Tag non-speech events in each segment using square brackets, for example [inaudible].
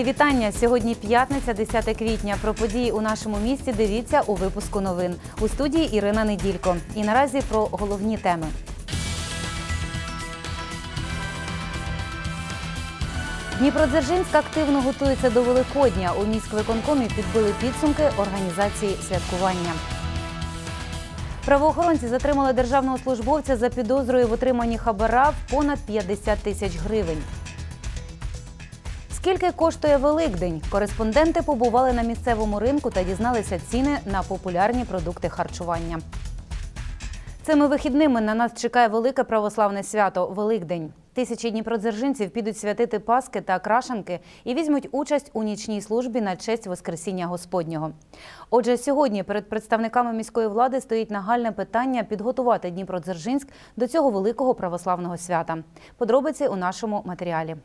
Мої вітання. Сьогодні п'ятниця, 10 квітня. Про події у нашому місті дивіться у випуску новин. У студії Ірина Неділько. І наразі про головні теми. Дніпродзержинськ активно готується до Великодня. У міськвиконкомі підбили підсумки організації святкування. Правоохоронці затримали державного службовця за підозрою в отриманні хабара в понад 50 тисяч гривень. Скільки коштує Великдень? Кореспонденти побували на місцевому ринку та дізналися ціни на популярні продукти харчування. Цими вихідними на нас чекає велике православне свято Великдень. Тисячі дніпродзержинців підуть святити Паски та крашанки і візьмуть участь у нічній службі на честь Воскресіння Господнього. Отже, сьогодні перед представниками міської влади стоїть нагальне питання підготувати Дніпродзержинськ до цього великого православного свята. Подробиці у нашому матеріалі.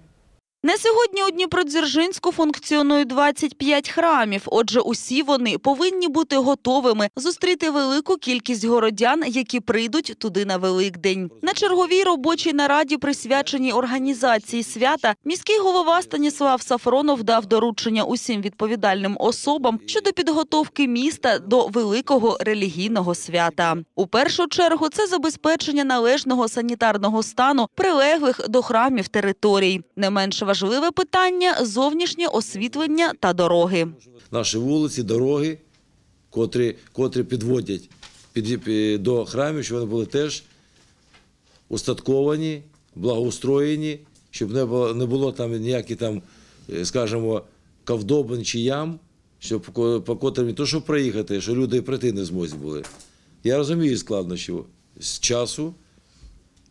На сьогодні у Дніпродзержинську функціонує 25 храмів. Отже, усі вони повинні бути готовими зустріти велику кількість городян, які прийдуть туди на Великдень. На черговій робочій нараді, присвяченій організації свята, міський голова Станіслав Сафронов дав доручення усім відповідальним особам щодо підготовки міста до великого релігійного свята. У першу чергу це забезпечення належного санітарного стану прилеглих до храмів територій. Не менш важливе питання зовнішнє освітлення та дороги. наші вулиці, дороги, котрі, котрі підводять під, до храмів, щоб вони були теж устатковані, благоустроєні, щоб не було, не було там ніяких там, е, скажімо, ковдобин чи ям, щоб по, котрим не то, щоб проїхати, що люди прийти не змозі були. Я розумію складнощі з часу,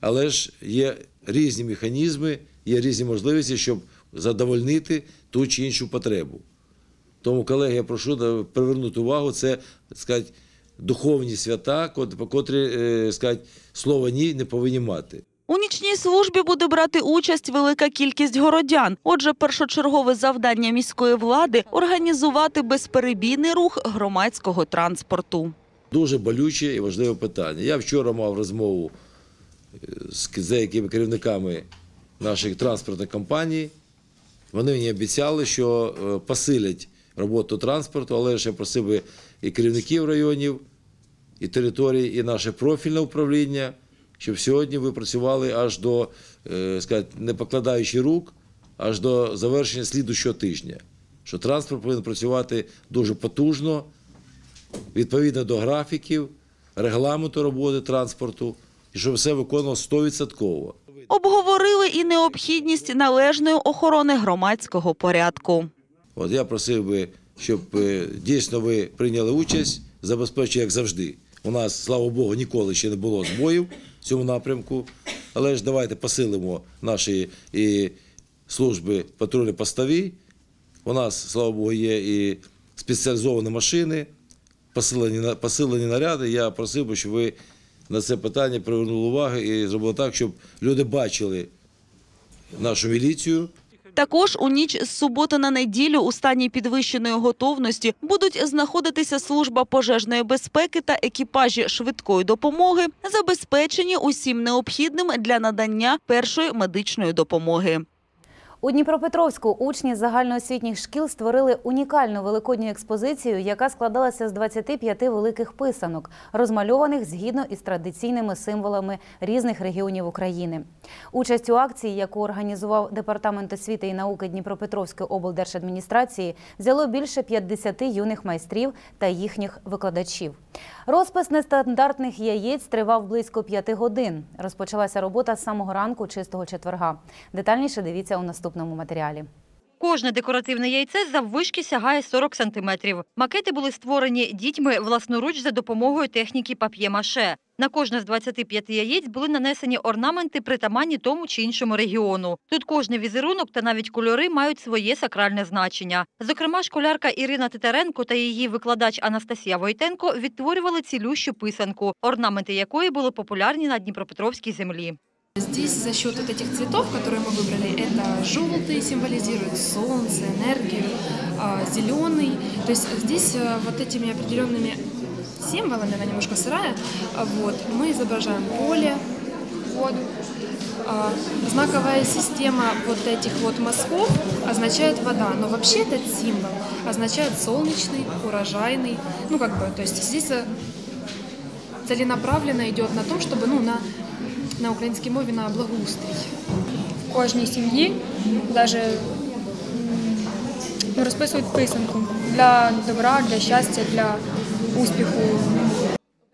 але ж є різні механізми, є різні можливості, щоб задовольнити ту чи іншу потребу. Тому, колеги, я прошу привернути увагу, це так сказати, духовні свята, по котрі е, сказати, слова ні не повинні мати. У нічній службі буде брати участь велика кількість городян. Отже, першочергове завдання міської влади організувати безперебійний рух громадського транспорту. Дуже болюче і важливе питання. Я вчора мав розмову е, з деякими керівниками наших транспортних компаній. Вони мені обіцяли, що е, посилять роботу транспорту, але ж я просив би і керівників районів, і територій, і наше профільне управління, щоб сьогодні ви працювали аж до, е, сказати, не покладаючи рук, аж до завершення слідущого тижня. Що транспорт повинен працювати дуже потужно, відповідно до графіків, регламенту роботи транспорту, і щоб все виконувалося 100%. Обговорили і необхідність належної охорони громадського порядку. От я просив би, щоб е, дійсно ви прийняли участь, забезпечує, як завжди. У нас, слава Богу, ніколи ще не було збоїв в цьому напрямку. Але ж давайте посилимо наші і служби патрульно-постові. У нас, слава Богу, є і спеціалізовані машини, посилені, посилені наряди. Я просив би, щоб ви на це питання привернули увагу і зробили так, щоб люди бачили нашу міліцію, Також у ніч з суботи на неділю у стані підвищеної готовності будуть знаходитися служба пожежної безпеки та екіпажі швидкої допомоги, забезпечені усім необхідним для надання першої медичної допомоги. У Дніпропетровську учні загальноосвітніх шкіл створили унікальну великодню експозицію, яка складалася з 25 великих писанок, розмальованих згідно із традиційними символами різних регіонів України. Участь у акції, яку організував департамент освіти і науки Дніпропетровської облдержадміністрації, взяло більше 50 юних майстрів та їхніх викладачів. Розпис нестандартних яєць тривав близько п'яти годин. Розпочалася робота з самого ранку чистого четверга. Детальніше дивіться у наступному матеріалі. Кожне декоративне яйце заввишки сягає 40 сантиметрів. Макети були створені дітьми власноруч за допомогою техніки пап'є-маше. На кожне з 25 яєць були нанесені орнаменти, притаманні тому чи іншому регіону. Тут кожний візерунок та навіть кольори мають своє сакральне значення. Зокрема, школярка Ірина Титаренко та її викладач Анастасія Войтенко відтворювали цілющу писанку, орнаменти якої були популярні на Дніпропетровській землі. Здесь за счет вот этих цветов, которые мы выбрали, это желтый символизирует солнце, энергию, а, зеленый. То есть здесь а, вот этими определенными символами, она немножко сырая, а, вот, мы изображаем поле, воду. А, Знаковая система вот этих вот мазков означает вода, но вообще этот символ означает солнечный, урожайный. Ну как бы, то есть здесь а, целенаправленно идет на том, чтобы ну, на, на українській мові на благоустрій. в кожній сім'ї навіть ну, розписують писанку для добра, для щастя, для успіху.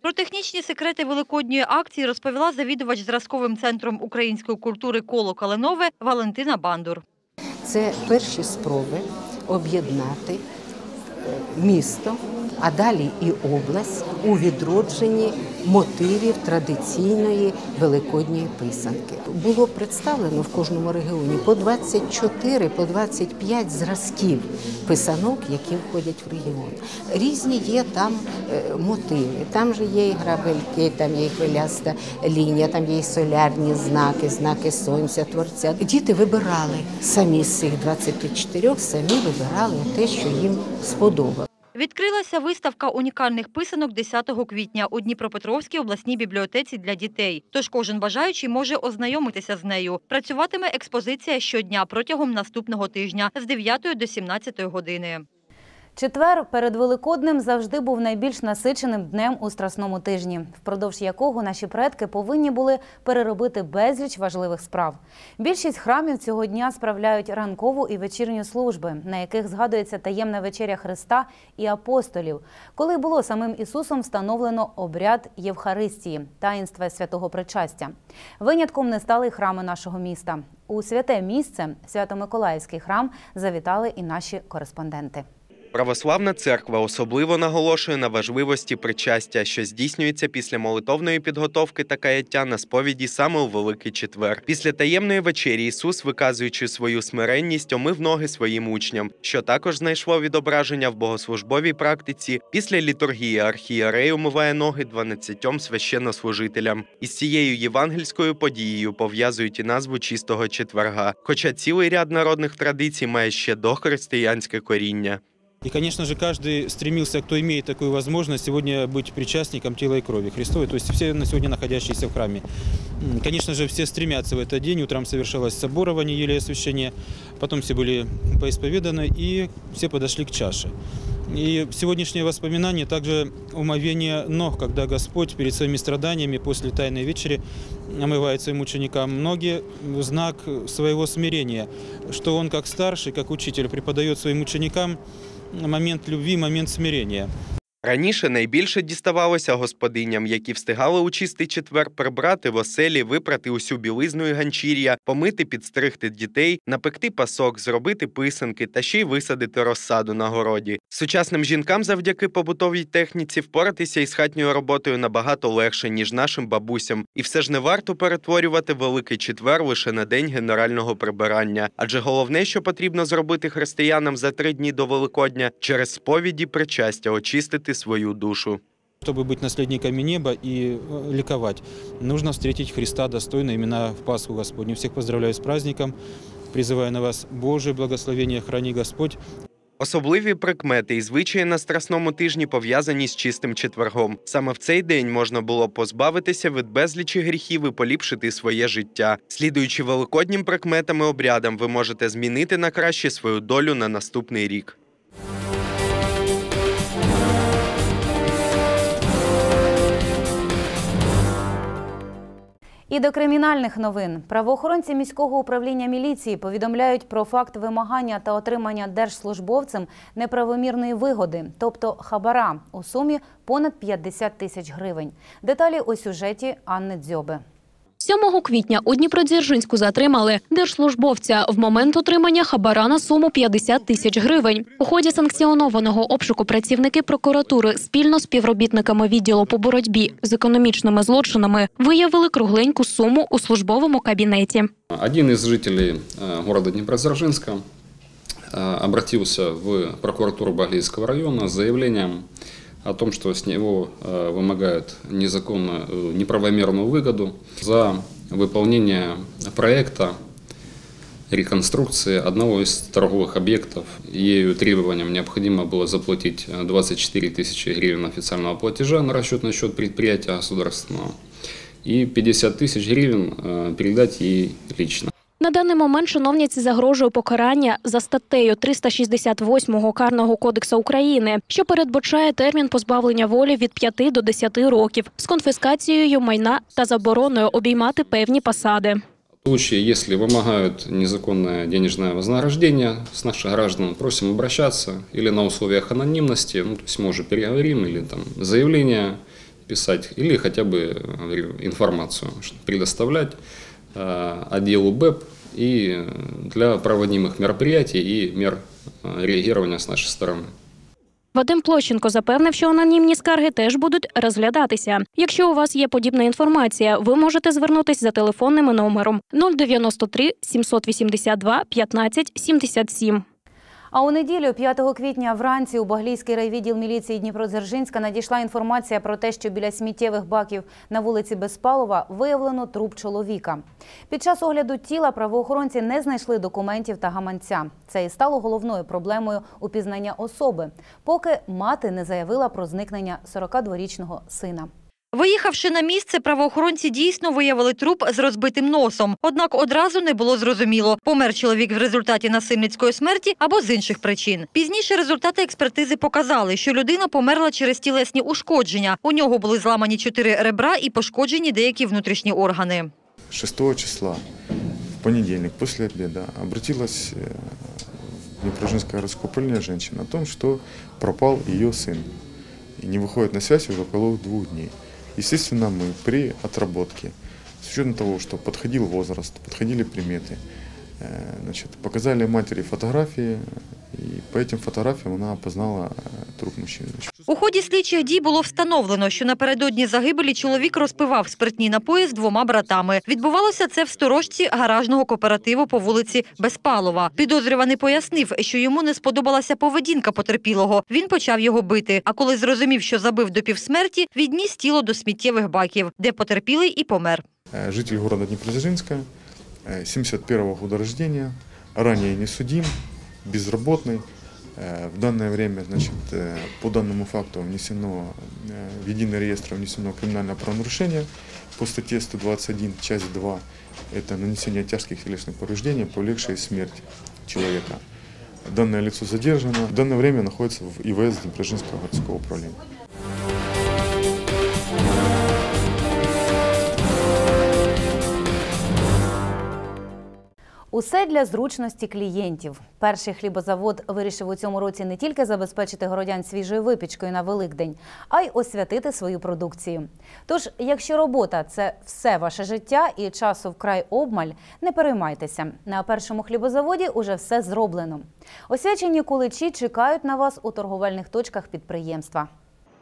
Про технічні секрети великодньої акції розповіла завідувач зразковим центром української культури коло Калинове Валентина Бандур. Це перші спроби об'єднати е, місто, а далі і область у відродженні мотивів традиційної великодньої писанки. Було представлено в кожному регіоні по 24, по 25 зразків писанок, які входять в регіон. Різні є там е, мотиви. Там же є і грабельки, там є і хвиляста лінія, там є і солярні знаки, знаки сонця, творця. Діти вибирали самі з цих 24, самі вибирали те, що їм сподобалося. Відкрилася виставка унікальних писанок 10 квітня у Дніпропетровській обласній бібліотеці для дітей. Тож кожен бажаючий може ознайомитися з нею. Працюватиме експозиція щодня протягом наступного тижня з 9 до 17 години. Четвер перед Великоднем завжди був найбільш насиченим днем у страсному тижні, впродовж якого наші предки повинні були переробити безліч важливих справ. Більшість храмів цього дня справляють ранкову і вечірню служби, на яких згадується таємна вечеря Христа і апостолів, коли було самим Ісусом встановлено обряд Євхаристії, таїнства святого причастя. Винятком не стали храми нашого міста. У святе місце Свято-Миколаївський храм завітали і наші кореспонденти. Православна церква особливо наголошує на важливості причастя, що здійснюється після молитовної підготовки та каяття на сповіді саме у Великий Четвер. Після таємної вечері Ісус, виказуючи свою смиренність, омив ноги своїм учням, що також знайшло відображення в богослужбовій практиці. Після літургії архієрей умиває ноги 12 священнослужителям. Із цією євангельською подією пов'язують і назву чистого четверга. Хоча цілий ряд народних традицій має ще дохристиянське коріння. И, конечно же, каждый стремился, кто имеет такую возможность, сегодня быть причастником тела и крови Христовой, то есть все на сегодня находящиеся в храме. Конечно же, все стремятся в этот день. Утром совершалось соборование или освящение, потом все были поисповеданы и все подошли к чаше. И сегодняшнее воспоминание также умовение ног, когда Господь перед своими страданиями после Тайной вечери омывает своим ученикам ноги в знак своего смирения, что Он как старший, как учитель преподает своим ученикам момент любви, момент смирения. Раніше найбільше діставалося господиням, які встигали у чистий четвер прибрати в оселі, випрати усю білизну і ганчір'я, помити, підстригти дітей, напекти пасок, зробити писанки та ще й висадити розсаду на городі. Сучасним жінкам завдяки побутовій техніці впоратися із хатньою роботою набагато легше, ніж нашим бабусям. І все ж не варто перетворювати великий четвер лише на день генерального прибирання. Адже головне, що потрібно зробити християнам за три дні до Великодня, через сповіді причастя очистити свою душу. Чтобы быть наследниками неба и э, ликовать, нужно встретить Христа достойно именно в Пасху Господню. Всех поздравляю с праздником, призываю на вас Божие благословение, храни Господь. Особливі прикмети і звичаї на страсному тижні пов'язані з чистим четвергом. Саме в цей день можна було позбавитися від безлічі гріхів і поліпшити своє життя. Слідуючи великоднім прикметам і обрядам, ви можете змінити на краще свою долю на наступний рік. І до кримінальних новин правоохоронці міського управління міліції повідомляють про факт вимагання та отримання держслужбовцем неправомірної вигоди, тобто хабара, у сумі понад 50 тисяч гривень. Деталі у сюжеті Анни Дзьоби. 7 квітня у Дніпродзержинську затримали держслужбовця в момент отримання хабара на суму 50 тисяч гривень. У ході санкціонованого обшуку працівники прокуратури спільно з співробітниками відділу по боротьбі з економічними злочинами виявили кругленьку суму у службовому кабінеті. Один из жителей э, города Днепродзержинска э, в прокуратуру Баглийского района с заявлением о том, что с него э, вымогают незаконно, э, неправомерную выгоду за выполнения проекта реконструкции одного из торговых объектов. Ею требованиям необходимо было заплатить э, 24 тысячи гривен официального платежа на расчетный счет предприятия государственного и 50 тысяч гривен э, передать ей лично. На даний момент чиновниці загрожує покарання за статтею 368 Карного кодексу України, що передбачає термін позбавлення волі від 5 до 10 років з конфіскацією майна та забороною обіймати певні посади. В случае, если вымогают незаконное денежное вознаграждение с наших граждан, просим обращаться или на условиях анонимности, ну, то есть мы уже переговорим, или там заявление писать, или хотя бы э, говорю, информацию что предоставлять э, отделу БЭП и э, для проводимых мероприятий и мер э, реагирования с нашей стороны. Вадим Площенко запевнив, що анонімні скарги теж будуть розглядатися. Якщо у вас є подібна інформація, ви можете звернутися за телефонним номером 093 782 15 77. А у неділю, 5 квітня, вранці у Баглійський райвідділ міліції Дніпродзержинська надійшла інформація про те, що біля сміттєвих баків на вулиці Безпалова виявлено труп чоловіка. Під час огляду тіла правоохоронці не знайшли документів та гаманця. Це і стало головною проблемою упізнання особи, поки мати не заявила про зникнення 42-річного сина. Виїхавши на місце, правоохоронці дійсно виявили труп з розбитим носом. Однак одразу не було зрозуміло, помер чоловік в результаті насильницької смерті або з інших причин. Пізніше результати експертизи показали, що людина померла через тілесні ушкодження. У нього були зламані чотири ребра і пошкоджені деякі внутрішні органи. 6 числа, в понедельник, после обеда, обратилась э, в Днепрожинское городское управление женщина о том, что пропал ее сын. И не выходит на связь уже около двух дней. Естественно, мы при отработке, с учетом того, что подходил возраст, подходили приметы, э, значит, показали матери фотографии, и по этим фотографиям она опознала э, труп мужчины. У ході слідчих дій було встановлено, що напередодні загибелі чоловік розпивав спиртні напої з двома братами. Відбувалося це в сторожці гаражного кооперативу по вулиці Безпалова. Підозрюваний пояснив, що йому не сподобалася поведінка потерпілого. Він почав його бити. А коли зрозумів, що забив до півсмерті, відніс тіло до сміттєвих баків, де потерпілий і помер. Э, Житель города Днепродзержинска, э, 71 года рождения, ранее не судим, безработный. Э, В данное время значит, э, по данному факту внесено э, в единый реестр внесено криминальное правонарушение по статье 121, часть 2. Это нанесение тяжких телесных повреждений, повлекшее смерть человека. Данное лицо задержано. В данное время находится в ИВС Днепродзержинского городского управления. Усе для зручності клієнтів. Перший хлібозавод вирішив у цьому році не тільки забезпечити городян свіжою випічкою на Великдень, а й освятити свою продукцію. Тож, якщо робота це все ваше життя і часу вкрай обмаль, не переймайтеся. На першому хлібозаводі уже все зроблено. Освячені куличі чекають на вас у торговельних точках підприємства.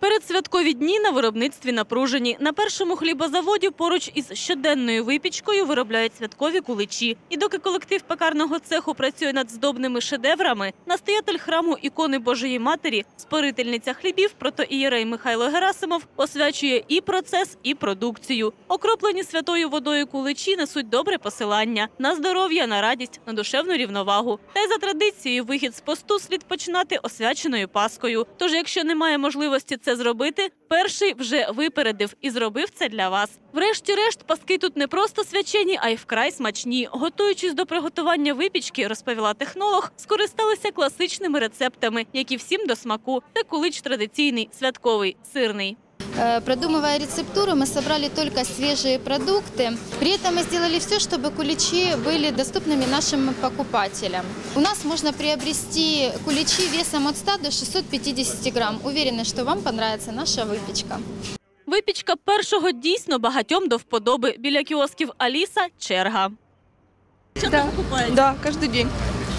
Передсвяткові дні на виробництві напружені. На першому хлібозаводі поруч із щоденною випічкою виробляють святкові куличі. І доки колектив пекарного цеху працює над здобними шедеврами, настоятель храму ікони Божої Матері, спорительниця хлібів, протоієрей Михайло Герасимов освячує і процес, і продукцію. Окроплені святою водою куличі несуть добре посилання на здоров'я, на радість, на душевну рівновагу. Та й за традицією вихід з посту слід починати освяченою паскою. Тож, якщо немає можливості це зробити, перший вже випередив і зробив це для вас. Врешті-решт, паски тут не просто свячені, а й вкрай смачні. Готуючись до приготування випічки, розповіла технолог, скористалися класичними рецептами, які всім до смаку. Це кулич традиційний, святковий, сирний. Э, Продумывая рецептуру, мы собрали только свежие продукты. При этом мы сделали все, чтобы куличи были доступными нашим покупателям. У нас можно приобрести куличи весом от 100 до 650 грамм. Уверены, что вам понравится наша выпечка. Випічка першого дійсно багатьом до вподоби. Біля кіосків Аліса черга. Да, да, каждый день.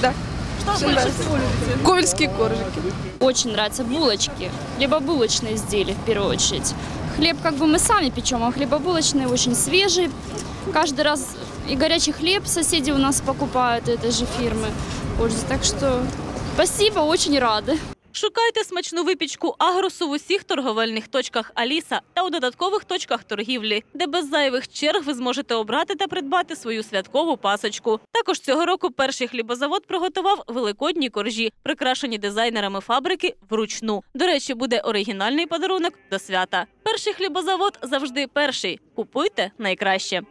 Да. Что больше всего любите? Ковельские коржики. Очень нравятся булочки, хлебобулочные изделия в первую очередь. Хлеб как бы мы сами печем, а хлебобулочные очень свежий. Каждый раз и горячий хлеб соседи у нас покупают этой же фирмы. Пользуются. Так что спасибо, очень рады. Шукайте смачну випічку агросу в усіх торговельних точках Аліса та у додаткових точках торгівлі, де без зайвих черг ви зможете обрати та придбати свою святкову пасочку. Також цього року перший хлібозавод приготував великодні коржі, прикрашені дизайнерами фабрики вручну. До речі, буде оригінальний подарунок до свята. Перший хлібозавод завжди перший. Купуйте найкраще.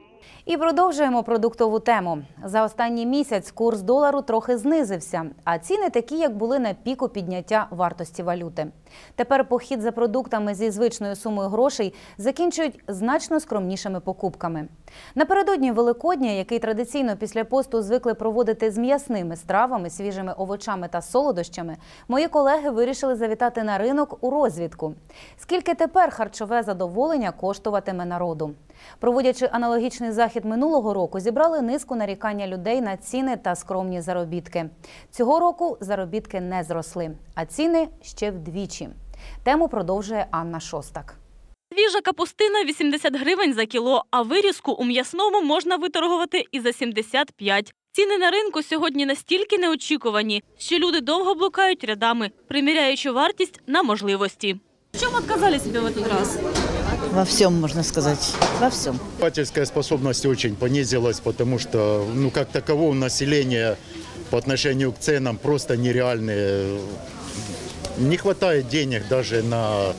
І продовжуємо продуктову тему. За останній місяць курс долару трохи знизився, а ціни такі, як були на піку підняття вартості валюти. Тепер похід за продуктами зі звичною сумою грошей закінчують значно скромнішими покупками. Напередодні Великодня, який традиційно після посту звикли проводити з м'ясними стравами, свіжими овочами та солодощами, мої колеги вирішили завітати на ринок у розвідку. Скільки тепер харчове задоволення коштуватиме народу? Проводячи аналогічний захід минулого року, зібрали низку нарікання людей на ціни та скромні заробітки. Цього року заробітки не зросли, а ціни ще вдвічі. Тему продовжує Анна Шостак. Свіжа капустина 80 гривень за кіло, а вирізку у м'ясному можна виторгувати і за 75. Ціни на ринку сьогодні настільки неочікувані, що люди довго блукають рядами, приміряючи вартість на можливості. В чому відказали собі в этот раз? Во всем, можно сказать. Во всем. Покупательская способность очень понизилась, потому что, ну, как такового населения по отношению к ценам просто нереальные. Не хватает денег даже на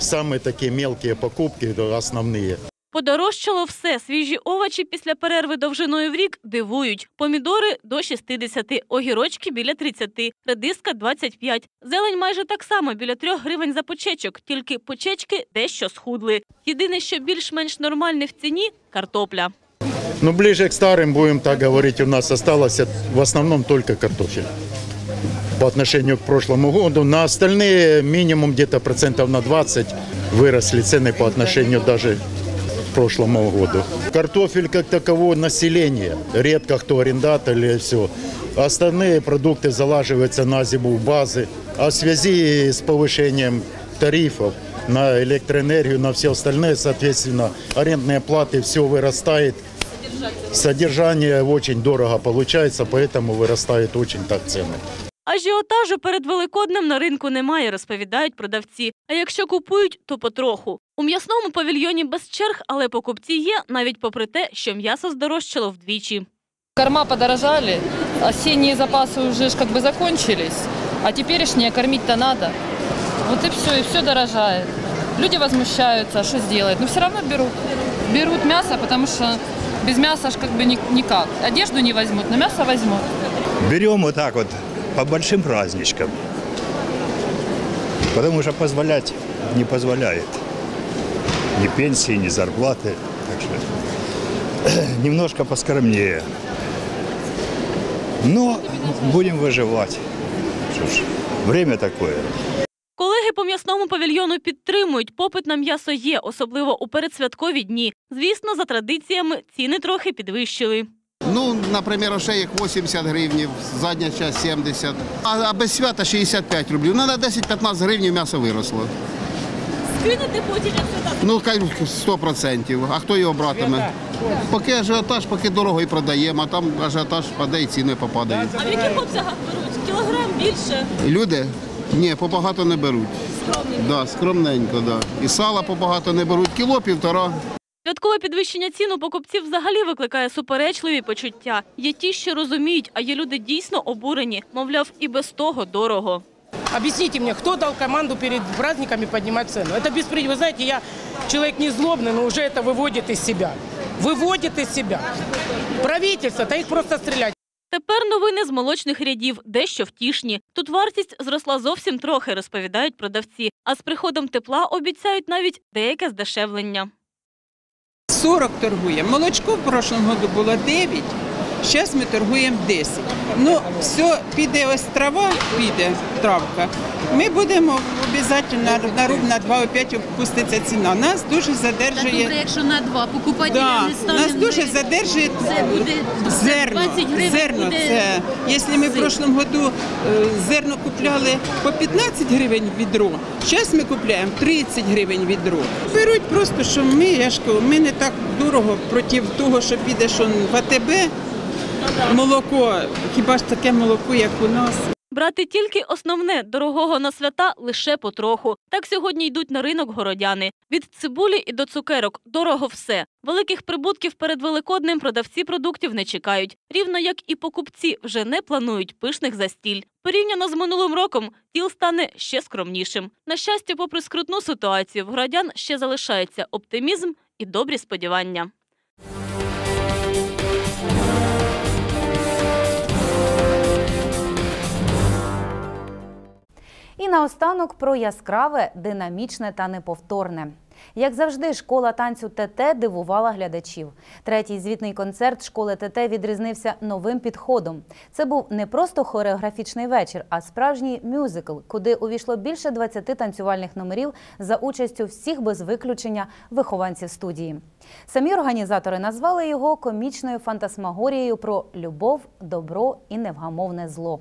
самые такие мелкие покупки, да, основные. Подорожчало все. Свіжі овочі після перерви довжиною в рік дивують. Помідори до 60, огірочки біля 30, редиска 25. Зелень майже так само біля 3 гривень за почечок, тільки почечки дещо схудли. Єдине, що більш-менш нормальне в ціні – картопля. Ну, ближе к старым, будем так говорить, у нас осталось в основном только картофель. По отношению к прошлому году. На остальные минимум где-то процентов на 20 выросли цены по отношению даже к прошлому году. Картофель как такового населения. Редко кто арендатор или все. Остальные продукты залаживаются на зиму в базы. А в связи с повышением тарифов на электроэнергию, на все остальное, соответственно, арендные платы, все вырастает. Содержание очень дорого получается, поэтому вырастают очень так цены. Ажіотажу перед Великоднем на ринку немає, розповідають продавці. А якщо купують, то потроху. У м'ясному павільйоні без черг, але покупці є, навіть попри те, що м'ясо здорожчало вдвічі. Корма подорожали, осенние запасы уже ж как бы закончились, а теперешние кормить-то надо. Вот и все, и все дорожает. Люди возмущаются, а что сделать? Но все равно берут. Берут мясо, потому что без мяса ж как бы ни- никак. Одежду не возьмут, но мясо возьмут. Берем вот так вот по большим праздничкам. Потому что позволять не позволяет. Ни пенсии, ни зарплаты. Так что [clears throat] немножко поскромнее. Но будем выживать. Что ж, время такое. Колеги по м'ясному павільйону підтримують, попит на м'ясо є, особливо у передсвяткові дні. Звісно, за традиціями ціни трохи підвищили. Ну, наприклад, ошеєк 80 гривнів, задня часть 70, а, а без свята 65 рублів. Ну, на 10-15 гривень м'ясо виросло. Скинете потім як Ну, хай 100%. А хто його братиме? Поки ажіотаж, поки дорого і продаємо, а там ажіотаж паде і ціни попадають. А в яких обсягах беруть? Кілограм більше? Люди? Ні, побагато не беруть. Да, скромненько, да. І сала побагато не беруть, кіло півтора. Святкове підвищення цін у покупців взагалі викликає суперечливі почуття. Є ті, що розуміють, а є люди дійсно обурені. Мовляв, і без того дорого. Объясните мне, кто дал команду перед праздниками поднимать цену? Это беспредел. Вы знаете, я человек не злобный, но уже это выводит из себя. Выводит из себя. Правительство, да их просто стрелять. Тепер новини з молочних рядів дещо втішні. Тут вартість зросла зовсім трохи, розповідають продавці. А з приходом тепла обіцяють навіть деяке здешевлення. 40 торгуємо. Молочко в прошлому году було 9, зараз ми торгуємо 10. Ну, все, піде ось трава, піде травка. Ми будемо обов'язково на руб на 2,5 опуститься ціна. Нас дуже задержує. добре, якщо на два покупателя Да, не стане. нас дуже задержує Це буде зерно. 20 гривень Зерно буде це, якщо ми в зерно. прошлому году е, зерно купляли по 15 гривень відро, зараз ми купляємо 30 гривень відро. Беруть просто, що ми, я ж кажу, ми не так дорого проти того, що піде що в АТБ молоко, хіба ж таке молоко, як у нас. Брати тільки основне дорогого на свята лише потроху. Так сьогодні йдуть на ринок городяни. Від цибулі і до цукерок дорого все. Великих прибутків перед Великоднем продавці продуктів не чекають. Рівно як і покупці вже не планують пишних застіль. Порівняно з минулим роком тіл стане ще скромнішим. На щастя, попри скрутну ситуацію, в городян ще залишається оптимізм і добрі сподівання. І наостанок про яскраве, динамічне та неповторне. Як завжди, школа танцю ТТ дивувала глядачів. Третій звітний концерт школи ТТ відрізнився новим підходом. Це був не просто хореографічний вечір, а справжній мюзикл, куди увійшло більше 20 танцювальних номерів за участю всіх без виключення вихованців студії. Самі організатори назвали його комічною фантасмагорією про любов, добро і невгамовне зло.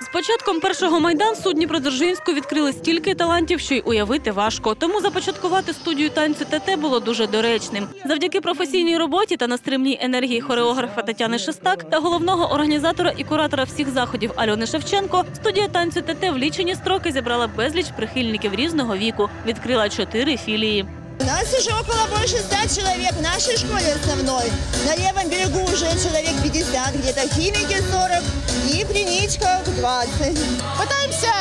З початком першого майдан судні Дніпродзержинську відкрили стільки талантів, що й уявити важко. Тому започаткувати студію танцю ТТ було дуже доречним. Завдяки професійній роботі та настримній енергії хореографа Тетяни Шестак та головного організатора і куратора всіх заходів Альони Шевченко, студія танцю ТТ в лічені строки зібрала безліч прихильників різного віку. Відкрила чотири філії. Нас уже около больше 100 человек в нашей школе основной. На левом берегу уже человек 50, где-то химики 40 и в клиничках 20. Пытаемся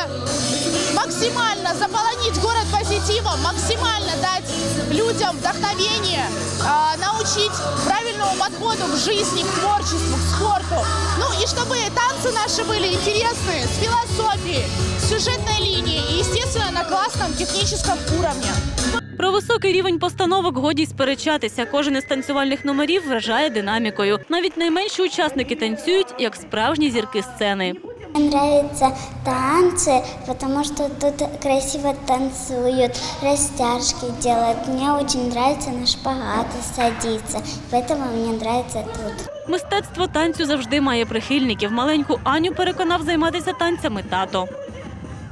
максимально заполонить город позитивом, максимально дать людям вдохновение, а, научить правильному подходу к жизни, к творчеству, к спорту. Ну и чтобы танцы наши были интересные, с философией, сюжетной линией и, естественно, на классном техническом уровне. Про високий рівень постановок годі й сперечатися. Кожен із танцювальних номерів вражає динамікою. Навіть найменші учасники танцюють як справжні зірки сцени. Мне нравятся танцы, потому что тут красиво танцуют, растяжки делают. Мне очень нравится на шпагаты садиться, поэтому мне нравится тут. Мистецтво танцю завжди має прихильників. Маленьку Аню переконав займатися танцями тато.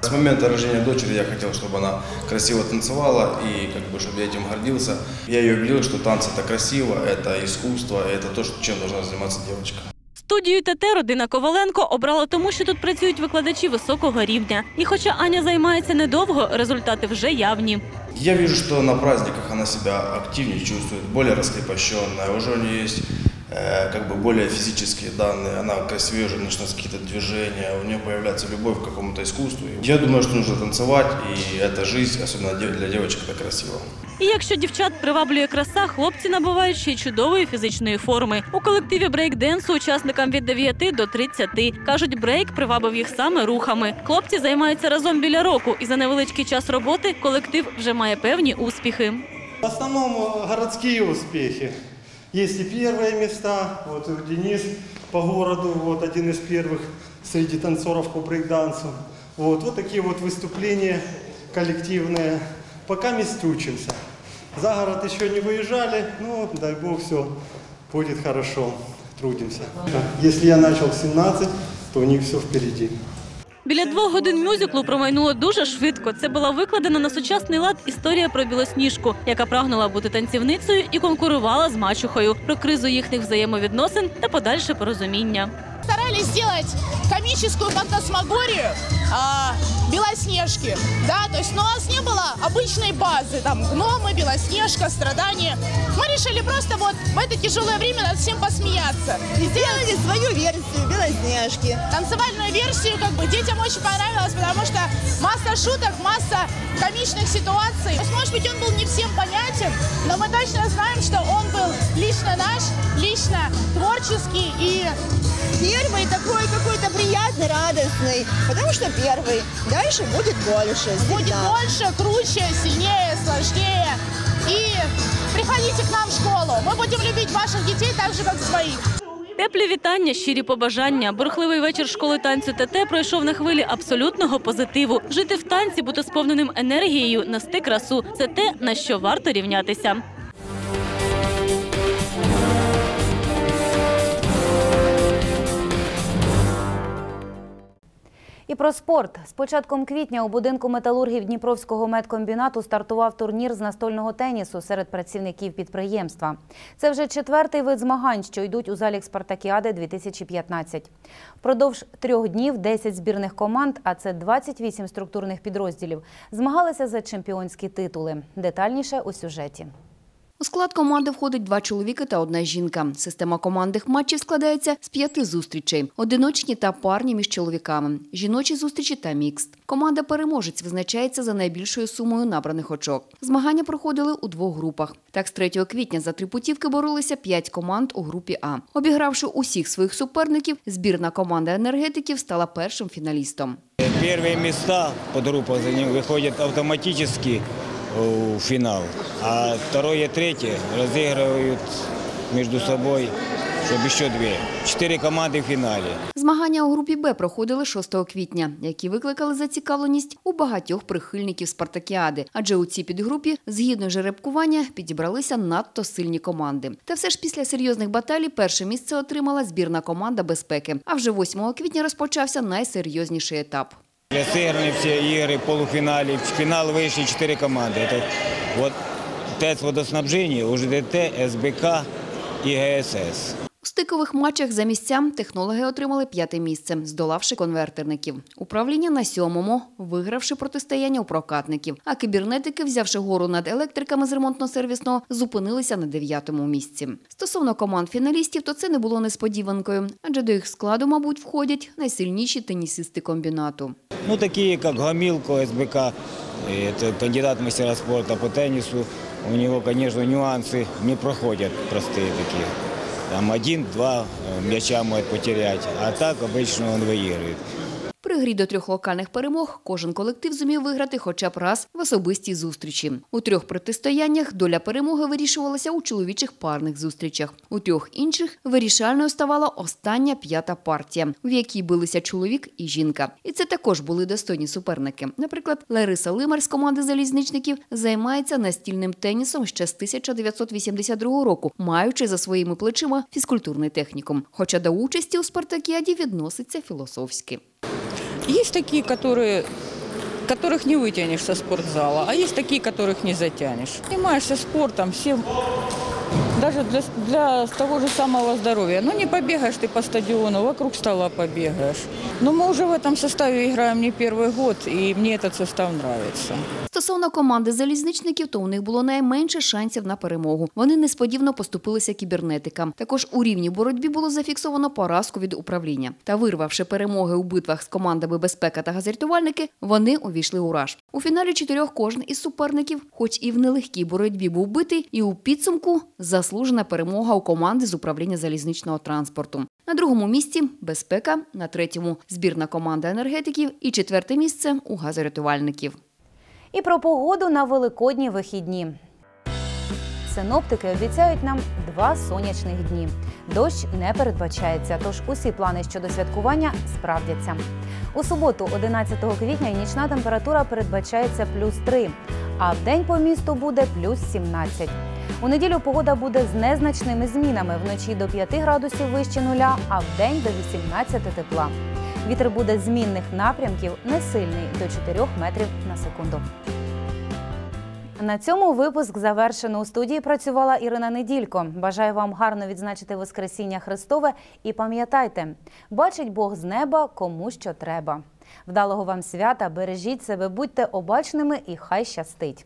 С момента рождения дочери я хотел, чтобы она красиво танцевала и как бы, чтобы я этим гордился. Я ее убедил, что танцы это красиво, это искусство, это то, что- чем должна заниматься девочка. Студію ТТ родина Коваленко обрала тому, що тут працюють викладачі високого рівня. І хоча Аня займається недовго, результати вже явні. Я вижу, что на праздниках она себя активнее чувствует, более раскрепощенная, уже у нее есть э, как бы более физические данные, она красивее уже начинаются какие-то движения, у нее появляется любовь к какому-то искусству. Я думаю, что нужно танцевать, и эта жизнь, особенно де- для девочек, это красиво. І якщо дівчат приваблює краса, хлопці набувають ще й чудової фізичної форми. У колективі брейк-денсу учасникам від 9 до 30. Кажуть, брейк привабив їх саме рухами. Хлопці займаються разом біля року, і за невеличкий час роботи колектив вже має певні успіхи. В основном э, городские успехи. Есть и первые места, вот и Денис по городу, вот один из первых среди танцоров по брейкдансу. Вот, вот такие вот выступления коллективные. Пока мест учимся. За город еще не выезжали, ну, дай бог, все будет хорошо. Трудимся. Если я начал в 17, то у них все впереди. Біля двох годин мюзиклу промайнуло дуже швидко. Це була викладена на сучасний лад історія про білосніжку, яка прагнула бути танцівницею і конкурувала з мачухою, про кризу їхніх взаємовідносин та подальше порозуміння. Старались сделать комическую фантасмагорию а, Белоснежки, да, то есть но у нас не было обычной базы, там гномы, Белоснежка, страдания. Мы решили просто вот в это тяжелое время над всем посмеяться. И сделали свою версию Белоснежки. Танцевальную версию как бы детям очень понравилось, потому что масса шуток, масса комичных ситуаций. То есть, может быть, он был не всем понятен, но мы точно знаем, что он был лично наш, лично творческий и Первый такой какой-то приятный, радостный, потому что первый. Дальше будет больше. Будет всегда. больше, круче, сильнее, сложнее. И приходите к нам в школу. Мы будем любить ваших детей так же, как своих. Теплі вітання, щирі побажання. Бурхливий вечір школи танцю ТТ пройшов на хвилі абсолютного позитиву. Жити в танці, бути сповненим енергією, нести красу це те, на що варто рівнятися. І про спорт. З початком квітня у будинку металургів Дніпровського медкомбінату стартував турнір з настольного тенісу серед працівників підприємства. Це вже четвертий вид змагань, що йдуть у залік Спартакіади 2015. Впродовж трьох днів 10 збірних команд, а це 28 структурних підрозділів, змагалися за чемпіонські титули. Детальніше у сюжеті. У склад команди входить два чоловіки та одна жінка. Система командних матчів складається з п'яти зустрічей: одиночні та парні між чоловіками, жіночі зустрічі та мікст. Команда переможець визначається за найбільшою сумою набраних очок. Змагання проходили у двох групах. Так, з 3 квітня за три путівки боролися п'ять команд у групі А. Обігравши усіх своїх суперників, збірна команда енергетиків стала першим фіналістом. Первые места под группой за ним выходят автоматически в финал, а второе и третье разыгрывают между собой, чтобы еще две. Четыре команды в финале. Змагання у групі Б проходили 6 квітня, які викликали зацікавленість у багатьох прихильників спартакіади. Адже у цій підгрупі, згідно жеребкування, підібралися надто сильні команди. Та все ж після серйозних баталій перше місце отримала збірна команда безпеки. А вже 8 квітня розпочався найсерйозніший етап. Сыграны все игры в полуфинале. В финал вышли четыре команды. Это вот ТЭЦ водоснабжения, УЖДТ, СБК и ГСС. У стикових матчах за місця технологи отримали п'яте місце, здолавши конвертерників. Управління на сьомому, вигравши протистояння у прокатників. А кібернетики, взявши гору над електриками з ремонтно-сервісного, зупинилися на дев'ятому місці. Стосовно команд фіналістів, то це не було несподіванкою, адже до їх складу, мабуть, входять найсильніші тенісисти комбінату. Ну, такие как Гамилко, СБК, это кандидат в мастера спорта по теннису. У него, конечно, нюансы не проходят простые такие. Там один-два э, мяча может потерять, а так обычно он выигрывает. При грі до трьох локальних перемог кожен колектив зумів виграти хоча б раз в особистій зустрічі. У трьох протистояннях доля перемоги вирішувалася у чоловічих парних зустрічах. У трьох інших вирішальною ставала остання п'ята партія, в якій билися чоловік і жінка. І це також були достойні суперники. Наприклад, Лариса Лимар з команди залізничників займається настільним тенісом ще з 1982 року, маючи за своїми плечима фізкультурний технікум. Хоча до участі у спартакіаді відноситься філософськи. Есть такие, которые которых не вытянешь со спортзала, а есть такие, которых не затянешь. Занимаешься спортом, все, даже для, для того же самого здоровья. Ну, не побегаешь ты по стадиону, вокруг стола побегаешь. Но мы уже в этом составе играем не первый год, и мне этот состав нравится. Стосовно команди залізничників, то у них було найменше шансів на перемогу. Вони несподівано поступилися кібернетикам. Також у рівній боротьбі було зафіксовано поразку від управління. Та вирвавши перемоги у битвах з командами безпека та газрятувальники, вони увійшли у раж. У фіналі чотирьох кожен із суперників, хоч і в нелегкій боротьбі був битий, і у підсумку заслужена перемога у команди з управління залізничного транспорту. На другому місці безпека, на третьому збірна команда енергетиків і четверте місце у газорятувальників. І про погоду на великодні вихідні. Синоптики обіцяють нам два сонячних дні. Дощ не передбачається, тож усі плани щодо святкування справдяться. У суботу, 11 квітня, нічна температура передбачається плюс 3, а в день по місту буде плюс 17. У неділю погода буде з незначними змінами вночі до 5 градусів вище нуля, а в день до 18 тепла. Вітер буде змінних напрямків, несильний до 4 метрів на секунду. На цьому випуск завершено. У студії працювала Ірина Неділько. Бажаю вам гарно відзначити Воскресіння Христове і пам'ятайте, бачить Бог з неба кому що треба. Вдалого вам свята, бережіть себе, будьте обачними і хай щастить.